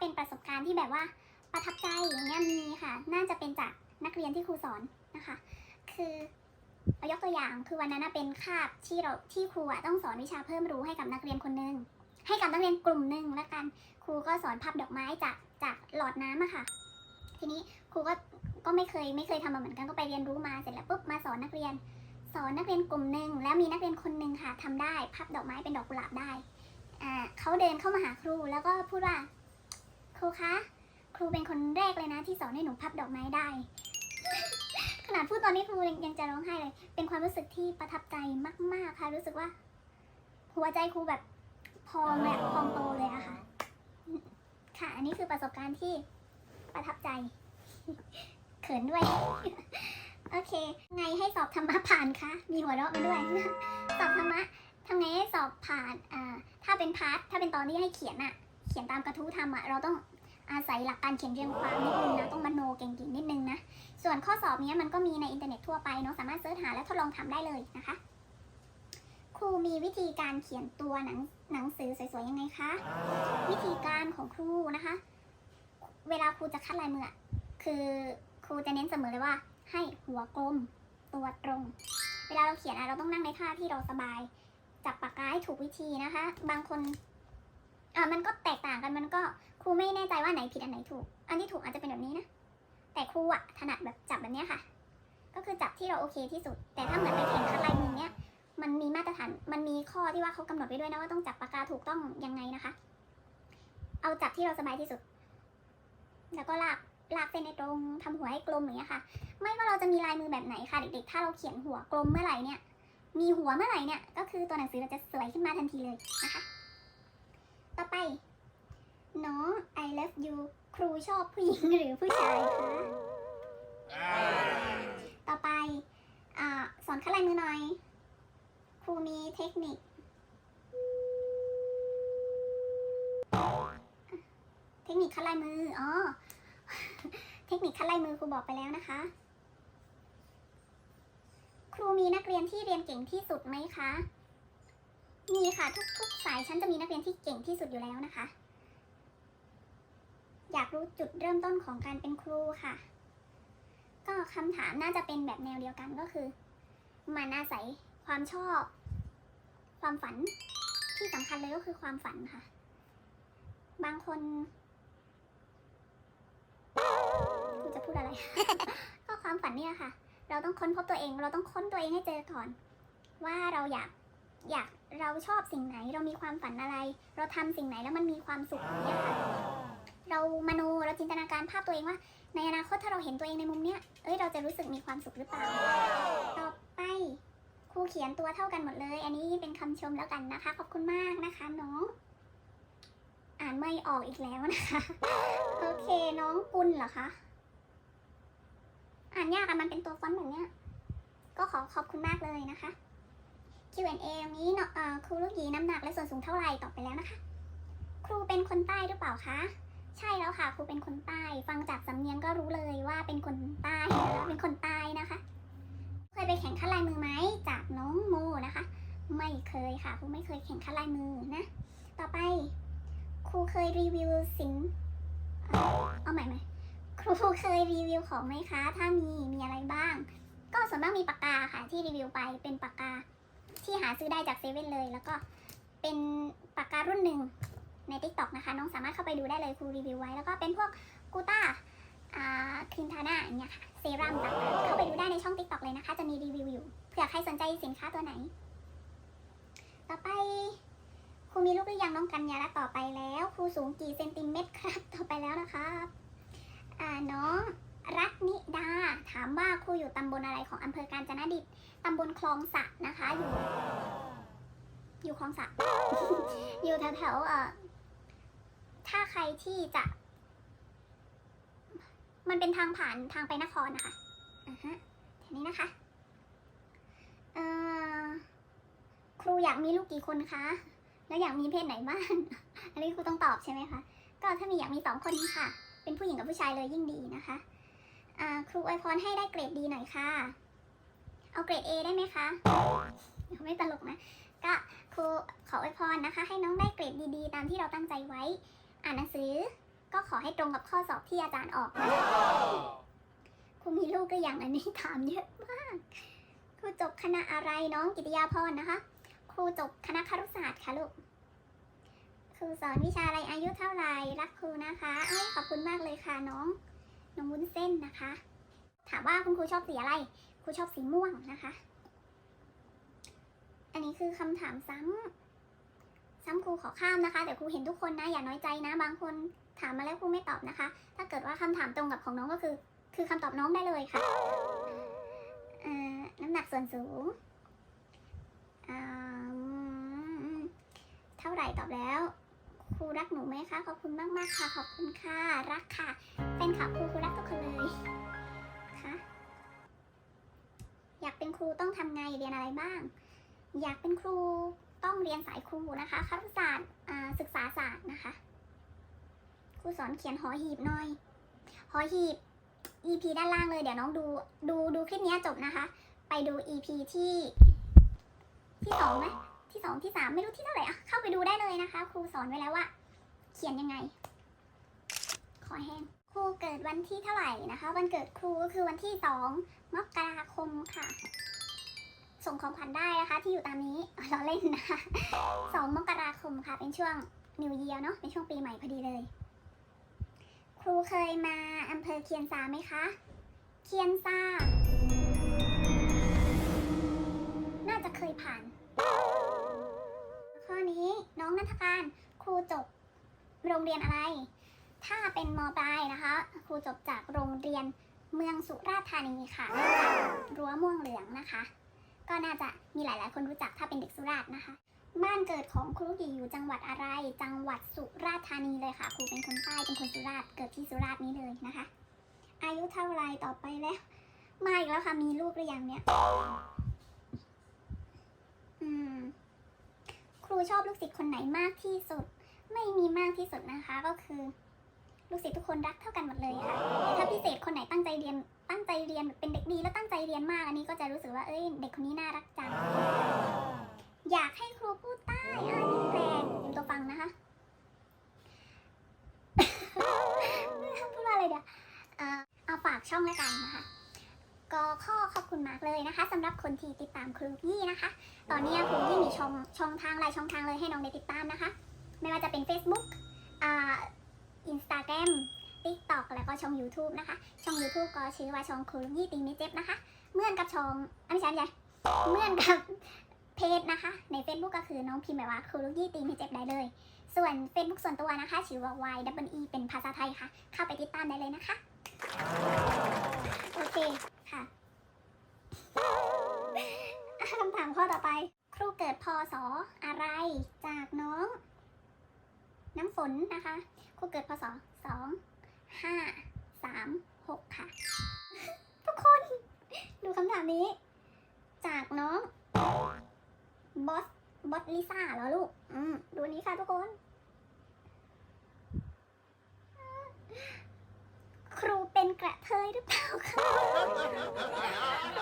เป็นประสบการณ์ที่แบบว่าประทับใจอย่างเงี้ยมีค่ะ น่าจะเป็นจากนักเรียนที่ครูสอนนะคะ คือเอายกตัวอย่างคือวันนั้นเป็นคาบที่เราที่ครูต้องสอนวิชาเพิ่มรู้ให้กับนักเรียนคนหนึ่งให้กับนักเรียนกลุ่มหนึ่งแล้วกันครูก็สอนพับดอกไม้จากจากหลอดน้ำอะค่ะ ทีนี้ครูก็ก็ไม่เคยไม่เคยทำมาเหมือนกันก็ไปเรียนรู้มาเสร็จแล้วปุ๊บมาสอนนักเรียน สอนนักเรียนกลุ่มหนึ่งแล้วมีนักเรียนคนหนึ่งค่ะทำได้พับดอกไม้เป็นดอกกุหลาบได้อ่าเขาเดินเข้ามาหาครูแล้วก็พูดว่า ครูคะ ครูเป็นคนแรกเลยนะ ที่สอนให้หนูพับดอกไม้ได้ ขนาดพูดตอนนี้ครูยังจะร้องไห้เลย เป็นความรู้สึกที่ประทับใจมาก ๆ ค่ะ รู้สึกว่า หัวใจครูแบบพองเลยอะพองโตเลยอะค่ะ ค่ะ อันนี้คือประสบการณ์ที่ประทับใจ เขินด้วย โอเค ไงให้สอบธรรมะผ่านคะ มีหัวเราะมาด้วย สอบธรรมะทำไงให้สอบผ่าน อ่า ถ้าเป็นพาร์ท ถ้าเป็นตอนที่ให้เขียนอะเขียนตามกระทู้ทำอะเราต้องอาศัยหลักการเขียนเรียงความนิดนึงนะต้องมโนเก่งๆนิดนึงนะ ส่วนข้อสอบเนี้ยมันก็มีในอินเทอร์เน็ตทั่วไปเนาะสามารถเสิร์ชหาและทดลองทำได้เลยนะคะ ครูมีวิธีการเขียนตัวหนังหนังสือสวยๆยังไงคะวิธีการของครูนะคะ เวลาครูจะคัดลายมืออะคือครูจะเน้นเสมอเลยว่า ให้หัวกลมตัวตรง เวลาเราเขียนอะเราต้องนั่งในท่าที่เราสบายจับปากกาให้ถูกวิธีนะคะ บางคน อ่ามันก็แตกต่างกันมันก็ครูไม่แน่ใจว่าไหนผิดอันไหนถูก อันที่ถูกอาจจะเป็นแบบนี้นะ แต่ครูอะถนัดแบบจับแบบเนี้ยค่ะ ก็คือจับที่เราโอเคที่สุด แต่ถ้าเหมือนไปแข่งคัดลายมือเนี้ยมันมีมาตรฐาน มันมีข้อที่ว่าเขากำหนดไว้ด้วยนะว่าต้องจับปากกาถูกต้องยังไงนะคะ เอาจับที่เราสบายที่สุด แล้วก็ลากลากเส้นให้ตรงทำหัวให้กลมอย่างเงี้ยค่ะ ไม่ว่าเราจะมีลายมือแบบไหนค่ะเด็กๆ ถ้าเราเขียนหัวกลมเมื่อไหร่เนี่ย มีหัวเมื่อไหร่เนี่ย ก็คือตัวหนังสือเราจะสวยขึ้นมาทันทีเลยนะคะ ต่อไป น้อง I love you ครูชอบผู้หญิงหรือผู้ชายคะต่อไปอาสอนขั้นลายมือหน่อย ครูมีเทคนิค เทคนิคขั้นลายมือ อ๋อ เทคนิคขั้นลายมือครูบอกไปแล้วนะคะ ครูมีนักเรียนที่เรียนเก่งที่สุดไหมคะ มีค่ะทุกๆสายชั้นจะมีนักเรียนที่เก่งที่สุดอยู่แล้วนะคะ อยากรู้จุดเริ่มต้นของการเป็นครูค่ะ ก็คำถามน่าจะเป็นแบบแนวเดียวกันก็คือ มันอาศัยความชอบ ความฝันที่สำคัญเลยก็คือความฝันค่ะ บางคนคุณจะพูดอะไร ก็ความฝันเนี่ยค่ะ เราต้องค้นพบตัวเอง เราต้องค้นตัวเองให้เจอก่อน ว่าเราอยากอยาก เราชอบสิ่งไหนเรามีความฝันอะไร เราทำสิ่งไหนแล้วมันมีความสุขอย่างเนี่ยค่ะเรามโนเราจินตนาการภาพตัวเองว่า ในอนาคตถ้าเราเห็นตัวเองในมุมเนี้ยเอ้ยเราจะรู้สึกมีความสุขหรือเปล่าต่อไปครูเขียนตัวเท่ากันหมดเลย อันนี้เป็นคำชมแล้วกันนะคะ ขอบคุณมากนะคะ น้อง อ่านไม่ออกอีกแล้วนะคะโอเคน้องกุลเหรอคะอ่านยากอะมันเป็นตัวฟอนต์แบบเนี้ย ก็ขอขอบคุณมากเลยนะคะ Q&A ตรงนี้เนาะครูลูกหยีน้ำหนักและส่วนสูงเท่าไหร่ตอบไปแล้วนะคะ ครูเป็นคนใต้หรือเปล่าคะใช่แล้วค่ะครูเป็นคนใต้ ฟังจากสำเนียงก็รู้เลยว่าเป็นคนใต้นะคะเป็นคนใต้นะคะ เคยไปแข่งขันลายมือไหมจากน้องโมนะคะ ไม่เคยค่ะครูไม่เคยแข่งขันลายมือนะ ต่อไป ครูเคยรีวิวสินเอาใหม่ไหมครูเคยรีวิวของไหมคะ ถ้ามีมีอะไรบ้าง ก็ส่วนมากมีปากกาค่ะที่รีวิวไปเป็นปากกา ที่หาซื้อได้จากเซเว่นเลย แล้วก็เป็นปากการุ่นหนึ่งใน t ิ k t o k นะคะ น้องสามารถเข้าไปดูได้เลยครูรีวิวไว้ แล้วก็เป็นพวกกูต้าอ่าครีมทาหน้าอย่างเงี้ยค่ะเซรั่มต่างๆเข้าไปดูได้ในช่อง t ิ k t o k เลยนะคะ จะมีรีวิวอยู่เผื่อใครสนใจสินค้าตัวไหน ต่อไปครูมีลูกหรือยังน้องกัญญาละต่อไปแล้วครูสูงกี่เซนติเมตรครับต่อไปแล้วนะครับอ่าน้อง รัตนิดา ถามว่าครูอยู่ตำบลอะไรของอำเภอกาญจนดิตตำบลคลองสะนะคะ อยู่ อยู่คลองสะ อยู่แถวๆเอ่อถ้าใครที่จะ มันเป็นทางผ่านทางไปนครนะคะอ่าฮะทีนี้นะคะเอ่อครูอยากมีลูกกี่คนคะ แล้วอยากมีเพศไหนบ้าง อันนี้ครูต้องตอบใช่ไหมคะ ก็ถ้ามีอยากมีสองคนค่ะ เป็นผู้หญิงกับผู้ชายเลยยิ่งดีนะคะ ครูอวยพรให้ได้เกรดดีหน่อยค่ะ เอาเกรด A ได้ไหมคะไม่ตลกนะ ก็ครูขออวยพรนะคะ ให้น้องได้เกรดดีๆ ตามที่เราตั้งใจไว้ อ่านหนังสือ ก็ขอให้ตรงกับข้อสอบที่อาจารย์ออกนะครูมีลูกก็อย่างอันนี้ถามเยอะมาก ครูจบคณะอะไรน้องกิติยาพรนะคะ ครูจบคณะครุศาสตร์ค่ะลูกครูสอนวิชาอะไรอายุเท่าไหร่รักครูนะคะเอ้ยขอบคุณมากเลยค่ะน้อง น้องวุ้นเส้นนะคะ ถามว่าคุณครูชอบสีอะไร ครูชอบสีม่วงนะคะ อันนี้คือคำถามซ้ำซ้ำครูขอข้ามนะคะเดี๋ยวครูเห็นทุกคนนะอย่าน้อยใจนะ บางคนถามมาแล้วครูไม่ตอบนะคะ ถ้าเกิดว่าคำถามตรงกับของน้องก็คือ คือคำตอบน้องได้เลยค่ะเอ่อน้ำหนักส่วนสูงเท่าไหร่ตอบแล้ว ครูรักหนูไหมคะ ขอบคุณมากมากค่ะ ขอบคุณค่ะ รักค่ะแฟนคลับครูครูรักทุกคนเลยค่ะอยากเป็นครูต้องทำไงเรียนอะไรบ้าง อยากเป็นครูต้องเรียนสายครูนะคะครุศาสตร์ศึกษาศาสตร์นะคะครูสอนเขียนหอหีบหน่อยหอหีบ EP ด้านล่างเลยเดี๋ยวน้องดูดูดูคลิปนี้จบนะคะ ไปดู EP ที่ที่สองไหม ที่สองที่สามไม่รู้ที่เท่าไหร่อะเข้าไปดูได้เลยนะคะ ครูสอนไว้แล้วว่า เขียนยังไง ขอแห้ง ครูเกิดวันที่เท่าไหร่นะคะ วันเกิดครูก็คือวันที่สองมกราคมค่ะ ส่งของขวัญได้นะคะ ที่อยู่ตามนี้เราเล่นนะคะสองมกราคมค่ะ เป็นช่วง New Year เนาะเป็นช่วงปีใหม่พอดีเลย ครูเคยมาอำเภอเคียนซาไหมคะ เคียนซาน่าจะเคยผ่าน ทการครูจบโรงเรียนอะไร ถ้าเป็นมปลายนะคะ ครูจบจากโรงเรียนเมืองสุราษฎร์ธานีค่ะรั้วม่วงเหลืองนะคะ ก็น่าจะมีหลาย ๆ คนรู้จักถ้าเป็นเด็กสุราษฎร์นะคะ บ้านเกิดของครูกี่อยู่จังหวัดอะไร จังหวัดสุราษฎร์ธานีเลยค่ะ ครูเป็นคนใต้เป็นคนสุราษฎร์เกิดที่สุราษฎร์นี้เลยนะคะ อายุเท่าไรต่อไปแล้วมาอีกแล้วค่ะมีลูกหรือยังเนี่ย อืม ครูชอบลูกศิษย์คนไหนมากที่สุด ไม่มีมากที่สุดนะคะก็คือ ลูกศิษย์ทุกคนรักเท่ากันหมดเลยค่ะถ้าพิเศษคนไหนตั้งใจเรียนตั้งใจเรียนเป็นเด็กดีแล้วตั้งใจเรียนมากอันนี้ก็จะรู้สึกว่าเอ้ยเด็กคนนี้น่ารักจังอยากให้ครูพูดใต้อ่านี่แปลงเป็นตัวฟังนะคะพูดว่าอะไรเดี๋ยวเอ่อเอาฝากช่องแล้วกันนะคะ ก็ข้อขอบคุณมากเลยนะคะสำหรับคนที่ติดตามครูยี่นะคะ ตอนนี้ครูยี่มีช่องช่องทางหลายช่องทางเลยให้น้องได้ติดตามนะคะ ไม่ว่าจะเป็น Facebook อ่า Instagram TikTok แล้วก็ช่อง YouTube นะคะ ช่อง YouTube ก็ชื่อว่าช่องครูยี่ตีมิเจ็บนะคะ เหมือนกับช่องอันไม่ใช่ไม่ใช่เหมือนกับเพจนะคะ ใน Facebook ก็คือน้องพิมพ์แบบว่าครูยี่ตีมิเจ็บได้เลย ส่วน Facebook ส่วนตัวนะคะชื่อว่า Y W E เป็นภาษาไทยค่ะ เข้าไปติดตามได้เลยนะคะ โอเคามข้อต่อไป ครูเกิดพศอะไรจากน้อง น้ำฝนนะคะ ครูเกิดพศสองห้าสามหกค่ะ ทุกคนดูคำถามนี้ จากน้องบอสบอสลิซ่าเหรอลูก อืมดูนี้ค่ะทุกคน ครูเป็นกระเทยหรือเปล่าคะ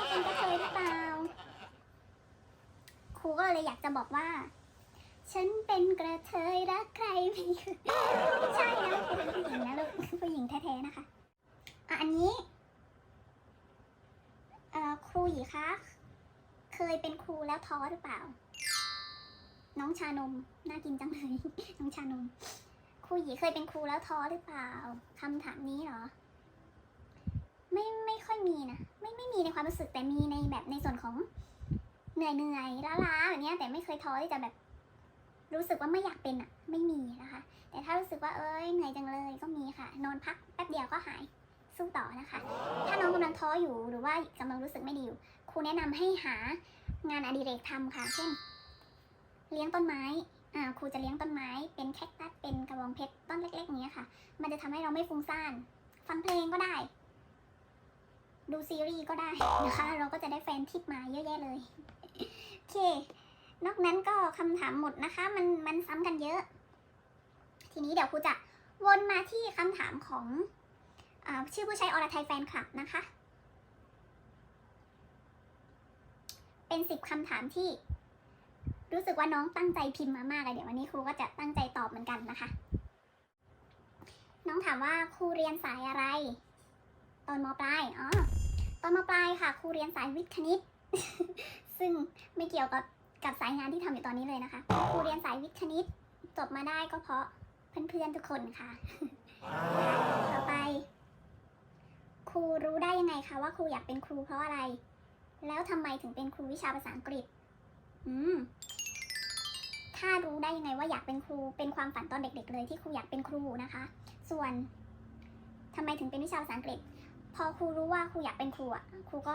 เป็นกระเทยหรือเปล่า รูก็เลยอยากจะบอกว่า ฉันเป็นกระเทยรักใครไม่ใช่นะครูเป็นผู้หญิงนะลูกผู้หญิงแท้ๆนะคะ อะอันนี้เอ่อครูหยีคะเคยเป็นครูแล้วท้อหรือเปล่า น้องชานมน่ากินจังเลยน้องชานมครูหยีเคยเป็นครูแล้วท้อหรือเปล่าคำถามนี้เหรอ ไม่ไม่ค่อยมีนะไม่ไม่มีในความรู้สึกแต่มีในแบบในส่วนของ เหนื่อยเหนื่อยล้าล้าๆแบบนี้แต่ไม่เคยท้อที่จะแบบ รู้สึกว่าไม่อยากเป็นอะไม่มีนะคะ แต่ถ้ารู้สึกว่าเอ้ยเหนื่อยจังเลยก็มีค่ะ นอนพักแป๊บเดียวก็หายสู้ต่อนะคะ ถ้าน้องกำลังท้ออยู่หรือว่ากำลังรู้สึกไม่ดีอยู่ครูแนะนำให้หางานอดิเรกทำค่ะ เช่น เลี้ยงต้นไม้อ่าครูจะเลี้ยงต้นไม้เป็นแคคตัสเป็นกระบองเพชรต้นเล็กๆเนี้ยค่ะ มันจะทำให้เราไม่ฟุ้งซ่านฟังเพลงก็ได้ ดูซีรีส์ก็ได้นะคะ เราก็จะได้แฟนทิปมาเยอะแยะเลย เค นอกนั้นก็คำถามหมดนะคะ มันมันซ้ำกันเยอะ ทีนี้เดี๋ยวครูจะวนมาที่คำถามของอชื่อผู้ใช้อรไทยแฟนคลับนะคะ เป็นสิบคำถามที่ รู้สึกว่าน้องตั้งใจพิมพ์มามากเลยเดี๋ยววันนี้ครูก็จะตั้งใจตอบเหมือนกันนะคะ น้องถามว่าครูเรียนสายอะไร ตอนมปลาย อ๋อ ตอนมปลายค่ะ ครูเรียนสายวิทย์คณิต ซึ่งไม่เกี่ยวกับกับสายงานที่ทำอยู่ตอนนี้เลยนะคะครูเรียนสายวิทย์คณิตจบมาได้ก็เพราะเพื่อนๆทุกคนค่ะ ต่อไป ครูรู้ได้ยังไงคะว่าครูอยากเป็นครูเพราะอะไร แล้วทำไมถึงเป็นครูวิชาภาษาอังกฤษ อืมถ้ารู้ได้ยังไงว่าอยากเป็นครู เป็นความฝันตอนเด็ก ๆ เลยที่ครูอยากเป็นครูนะคะ ส่วนทำไมถึงเป็นวิชาภาษาอังกฤษ พอครูรู้ว่าครูอยากเป็นครูอะ ครูก็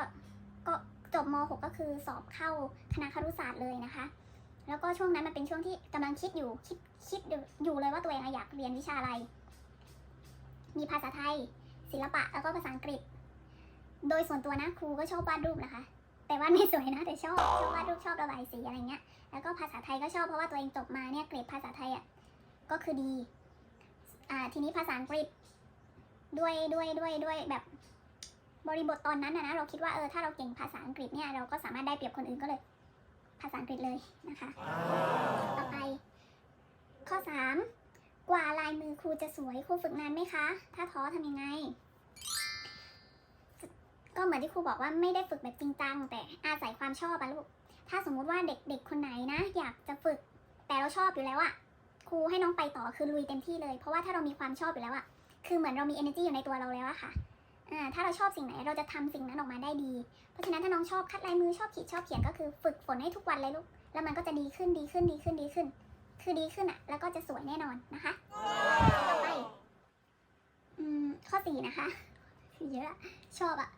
ก็ จบม .6 ก็คือสอบเข้าคณะครุศาสตร์เลยนะคะ แล้วก็ช่วงนั้นมันเป็นช่วงที่กำลังคิดอยู่คิดคิดอยู่เลยว่าตัวเองอะอยากเรียนวิชาอะไร มีภาษาไทย ศิลปะแล้วก็ภาษาอังกฤษ โดยส่วนตัวนะครูก็ชอบวาดรูปนะคะ แต่วาดไม่สวยนะแต่ชอบชอบวาดรูปชอบระบายสีอะไรเงี้ยแล้วก็ภาษาไทยก็ชอบเพราะว่าตัวเองจบมาเนี่ยเกรดภาษาไทยอะก็คือดีอ่าทีนี้ภาษาอังกฤษด้วยด้วยด้วยด้วยแบบ บริบทตอนนั้นนะนะเราคิดว่าเออถ้าเราเก่งภาษาอังกฤษเนี่ยเราก็สามารถได้เปรียบคนอื่นก็เลย ภาษาอังกฤษเลยนะคะ ต่อไป ข้อ 3 กว่าลายมือครูจะสวยครูฝึกนานไหมคะ ถ้าท้อทำยังไง ก็เหมือนที่ครูบอกว่าไม่ได้ฝึกแบบจริงจังแต่อาศัยความชอบอะลูกถ้าสมมุติว่าเด็กๆคนไหนนะ อยากจะฝึกแต่เราชอบอยู่แล้วอะครูให้น้องไปต่อคือลุยเต็มที่เลย เพราะว่าถ้าเรามีความชอบอยู่แล้วอะคือเหมือนเรามี energy อยู่ในตัวเราแล้วอะค่ะอ่า ถ้าเราชอบสิ่งไหนเราจะทำสิ่งนั้นออกมาได้ดี เพราะฉะนั้นถ้าน้องชอบคัดลายมือชอบขีดชอบเขียนก็คือฝึกฝนให้ทุกวันเลยลูก แล้วมันก็จะดีขึ้นดีขึ้นดีขึ้นดีขึ้น คือดีขึ้นอะแล้วก็จะสวยแน่นอนนะคะต่อไปอืมข้อสี่นะคะเยอะอะชอบอะ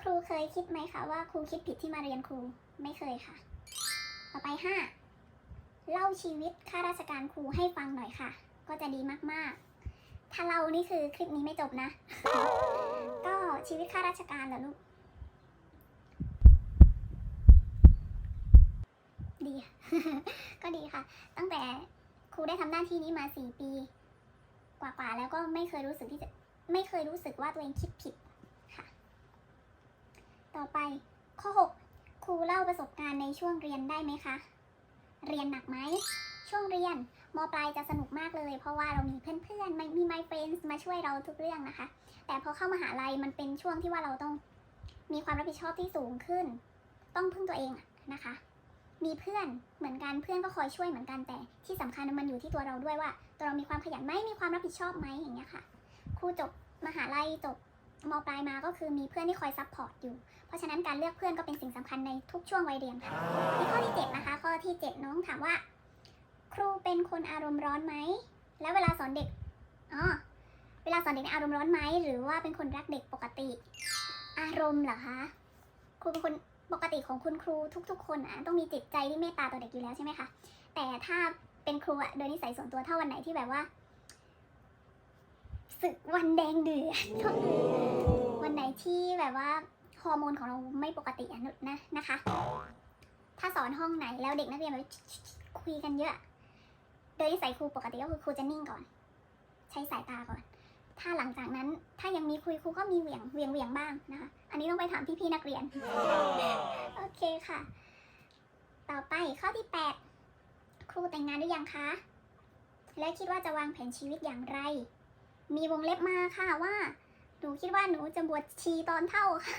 ครูเคยคิดไหมคะว่าครูคิดผิดที่มาเรียนครูไม่เคยค่ะ ต่อไปห้าเล่าชีวิตข้าราชการครูให้ฟังหน่อยค่ะ ก็จะดีมากๆ ถ้าเรานี่คือคลิปนี้ไม่จบนะ ก็ชีวิตข้าราชการเหรอลูก ดี ก็ดีค่ะ ตั้งแต่ครูได้ทำหน้าที่นี้มาสี่ปี กว่าๆแล้วก็ไม่เคยรู้สึกที่จะไม่เคยรู้สึกว่าตัวเองคิดผิดค่ะ ต่อไปข้อ6ครูเล่าประสบการณ์ในช่วงเรียนได้ไหมคะ เรียนหนักไหม ช่วงเรียน มปลายจะสนุกมากเลย เพราะว่าเรามีเพื่อนๆมีไมี my friends มาช่วยเราทุกเรื่องนะคะ แต่พอเข้ามหาลัยมันเป็นช่วงที่ว่าเราต้องมีความรับผิดชอบที่สูงขึ้น ต้องพึ่งตัวเองนะคะ มีเพื่อนเหมือนกันเพื่อนก็คอยช่วยเหมือนกันแต่ที่สำคัญมันอยู่ที่ตัวเราด้วยว่า ตัวเรามีความขยันไหมมีความรับผิดชอบไหมอย่างเงี้ยค่ะครูจบมหาลัยจบมปลายมาก็คือมีเพื่อนที่คอยซัพพอร์ตอยู่ เพราะฉะนั้นการเลือกเพื่อนก็เป็นสิ่งสำคัญในทุกช่วงวัยเรียนค่ะข้อที่7นะคะข้อที่ 7 น้องถามว่า ครูเป็นคนอารมณ์ร้อนไหม แล้วเวลาสอนเด็กอ๋อเวลาสอนเด็กเนี่ยอารมณ์ร้อนไหม หรือว่าเป็นคนรักเด็กปกติ อารมณ์เหรอคะ ครูเป็นคนปกติของคุณครูทุก ๆ คนอะต้องมีจิตใจที่เมตตาต่อเด็กอยู่แล้วใช่ไหมคะ แต่ถ้าเป็นครูอะโดยนิสัยส่วนตัวถ้าวันไหนที่แบบว่าศึกวันแดงเดือดวันไหนที่แบบว่าฮอร์โมนของเราไม่ปกติอะนะนะคะ ถ้าสอนห้องไหนแล้วเด็กนักเรียนแบบคุยกันเยอะ ยนิสัยครูปกติก็คือครูจะนิ่งก่อน ใช้สายตาก่อน ถ้าหลังจากนั้นถ้ายังมีคุยครูก็มีเหวี่ยงเหวี่ยงเหวี่ยงบ้างนะคะ อันนี้ต้องไปถามพี่ๆนักเรียน โอเคค่ะ ต่อไปข้อที่ 8 ครูแต่งงานหรือยังคะ และคิดว่าจะวางแผนชีวิตอย่างไร มีวงเล็บมาค่ะว่าหนูคิดว่าหนูจะบวชชีตอนเท่าค่ะ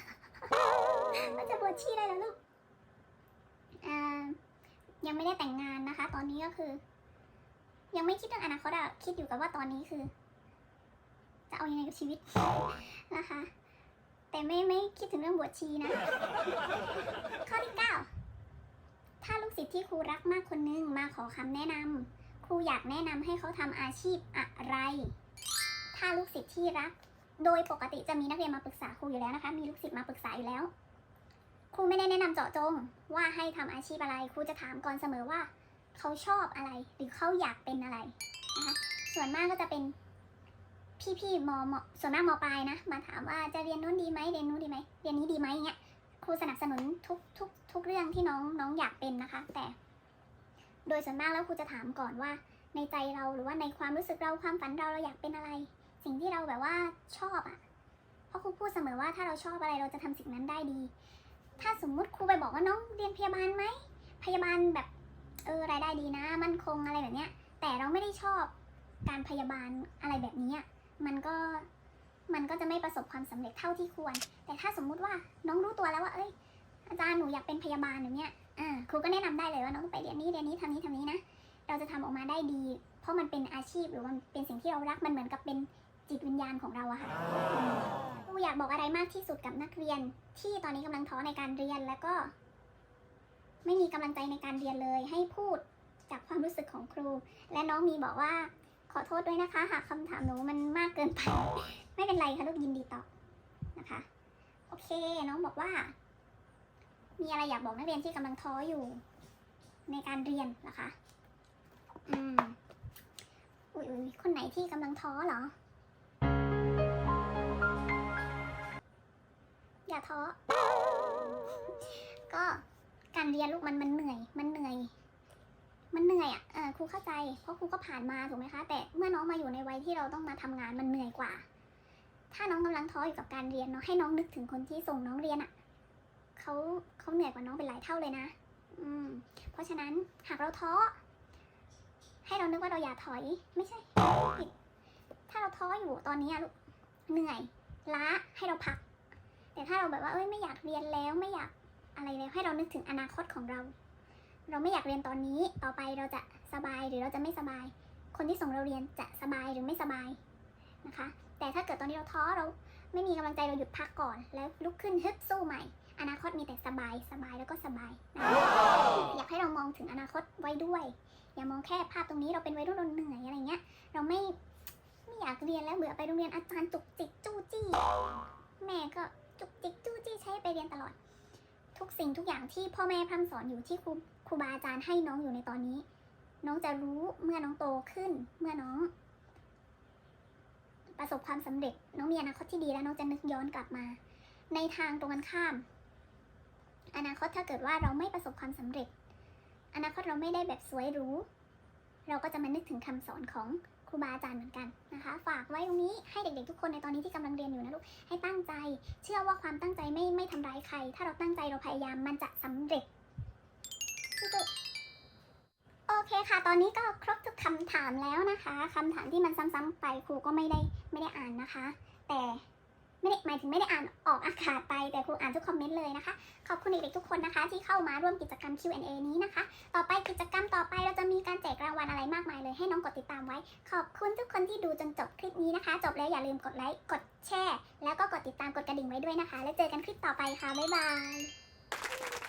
ว่าจะบวชชีได้แล้วลูกยังไม่ได้แต่งงานนะคะ ตอนนี้ก็คือ ยังไม่คิดเรื่องอนาคตอะคิดอยู่กับว่าตอนนี้คือ จะเอายังไงกับชีวิตนะคะ แต่ไม่ไม่คิดถึงเรื่องบวชชีนะ ข้อที่9ถ้าลูกศิษย์ที่ครูรักมากคนนึงมาขอคำแนะนำครูอยากแนะนำให้เขาทำอาชีพอะไร ถ้าลูกศิษย์ที่รัก โดยปกติจะมีนักเรียนมาปรึกษาครูอยู่แล้วนะคะ มีลูกศิษย์มาปรึกษาอยู่แล้ว ครูไม่ได้แนะนำเจาะจงว่าให้ทำอาชีพอะไร ครูจะถามก่อนเสมอว่า เขาชอบอะไร หรือเขาอยากเป็นอะไรนะคะส่วนมากก็จะเป็นพี่ๆมมส่วนมากมปลายนะ มาถามว่าจะเรียนนู้นดีไหมเรียนนู้นดีไหมเรียนนี้ดีไหมอย่างเงี้ยครูสนับสนุนทุกทุกทุกเรื่องที่น้องน้องอยากเป็นนะคะ แต่ โดยส่วนมากแล้วครูจะถามก่อนว่า ในใจเราหรือว่าในความรู้สึกเราความฝันเราเราอยากเป็นอะไร สิ่งที่เราแบบว่าชอบอะ่ะเพราะครูพูดเสมอว่าถ้าเราชอบอะไรเราจะทำสิ่งนั้นได้ดี ถ้าสมมุติครูไปบอกว่าน้องเรียนพยาบาลไหมพยาบาลแบบ เออรายได้ดีนะ มั่นคงอะไรแบบเนี้ย แต่เราไม่ได้ชอบการพยาบาลอะไรแบบนี้อะมันก็มันก็จะไม่ประสบความสำเร็จเท่าที่ควร แต่ถ้าสมมุติว่าน้องรู้ตัวแล้วว่าเอ้ยอาจารย์หนูอยากเป็นพยาบาลอย่างเนี้ยอ่าครูก็แนะนำได้เลยว่าน้องไปเรียนนี้เรียนนี้ทำนี้ทำนี้นะเราจะทำออกมาได้ดี เพราะมันเป็นอาชีพหรือมันเป็นสิ่งที่เรารักมันเหมือนกับเป็นจิตวิญญาณของเราอะค่ะครูอยากบอกอะไรมากที่สุดกับนักเรียนที่ตอนนี้กำลังท้อในการเรียนแล้วก็ ไม่มีกำลังใจในการเรียนเลย ให้พูดจากความรู้สึกของครู และน้องมีบอกว่าขอโทษด้วยนะคะ หากคำถามหนูมันมากเกินไป ไม่เป็นไรค่ะลูกยินดีตอบนะคะ โอเค น้องบอกว่า มีอะไรอยากบอกนักเรียนที่กำลังท้ออยู่ ในการเรียนเหรอคะ อืมอุ้ยอุยคนไหนที่กำลังท้อเหรอ อย่าท้อ ก็ การเรียนลูกมันมันเหนื่อย มันเหนื่อย มันเหนื่อยอะเออครูเข้าใจ เพราะครูก็ผ่านมาถูกไหมคะ แต่เมื่อน้องมาอยู่ในวัยที่เราต้องมาทำงานมันเหนื่อยกว่า ถ้าน้องกำลังท้ออยู่กับการเรียนเนาะให้น้องนึกถึงคนที่ส่งน้องเรียนอะเขาเขาเหนื่อยกว่าน้องเป็นหลายเท่าเลยนะ อืม เพราะฉะนั้นหากเราท้อ ให้เรานึกว่าเราอย่าถอย ไม่ใช่ผิดถ้าเราท้ออยู่ตอนนี้ลูกเหนื่อยล้าให้เราพัก แต่ถ้าเราแบบว่าเอ้ยไม่อยากเรียนแล้วไม่อยาก อะไรแล้วให้เรานึกถึงอนาคตของเรา เราไม่อยากเรียนตอนนี้ต่อไปเราจะสบายหรือเราจะไม่สบาย คนที่ส่งเราเรียนจะสบายหรือไม่สบายนะคะ แต่ถ้าเกิดตอนนี้เราท้อเราไม่มีกำลังใจเราหยุดพักก่อน แล้วลุกขึ้นฮึดสู้ใหม่ อนาคตมีแต่สบายสบายแล้วก็สบายนะคะอยากให้เรามองถึงอนาคตไว้ด้วย อย่ามองแค่ภาพตรงนี้เราเป็นวัยรุ่นเราเหนื่อยอะไรเงี้ย เราไม่ไม่อยากเรียนแล้วเบื่อไปโรงเรียนอาจารย์จุกจิกจู้จี้ แม่ก็จุกจิกจู้จี้ใช้ไปเรียนตลอด ทุกสิ่งทุกอย่างที่พ่อแม่พร่ำสอนอยู่ที่ครูครูบาอาจารย์ให้น้องอยู่ในตอนนี้ น้องจะรู้เมื่อน้องโตขึ้น เมื่อน้อง ประสบความสำเร็จ น้องมีอนาคตที่ดีแล้วน้องจะนึกย้อนกลับมา ในทางตรงกันข้าม อนาคตถ้าเกิดว่าเราไม่ประสบความสำเร็จ อนาคตเราไม่ได้แบบสวยหรู้เราก็จะมานึกถึงคำสอนของ รูบาอาจารย์เหมือนกันนะคะ ฝากไว้ตรงนี้ให้เด็กๆทุกคนในตอนนี้ที่กำลังเรียนอยู่นะลูกให้ตั้งใจ เชื่อว่าความตั้งใจไม่ไม่ทำร้ายใคร ถ้าเราตั้งใจเราพยายามมันจะสำเร็จโอเคค่ะ ตอนนี้ก็ครบทุกคำถามแล้วนะคะคำถามที่มันซ้ำๆไปครูก็ไม่ได้ไม่ได้อ่านนะคะ แต่ ไม่ได้หมายถึงไม่ได้อ่านออกอากาศไปแต่ครูอ่านทุกคอมเมนต์เลยนะคะ ขอบคุณเด็กๆทุกคนนะคะ ที่เข้ามาร่วมกิจกรรม Q&A นี้นะคะ ต่อไปกิจกรรมต่อไปเราจะมีการแจกรางวัลอะไรมากมายเลยให้น้องกดติดตามไว้ ขอบคุณทุกคนที่ดูจนจบคลิปนี้นะคะ จบแล้วอย่าลืมกดไลค์กดแชร์แล้วก็กดติดตามกดกระดิ่งไว้ด้วยนะคะ แล้วเจอกันคลิปต่อไปค่ะบ๊ายบาย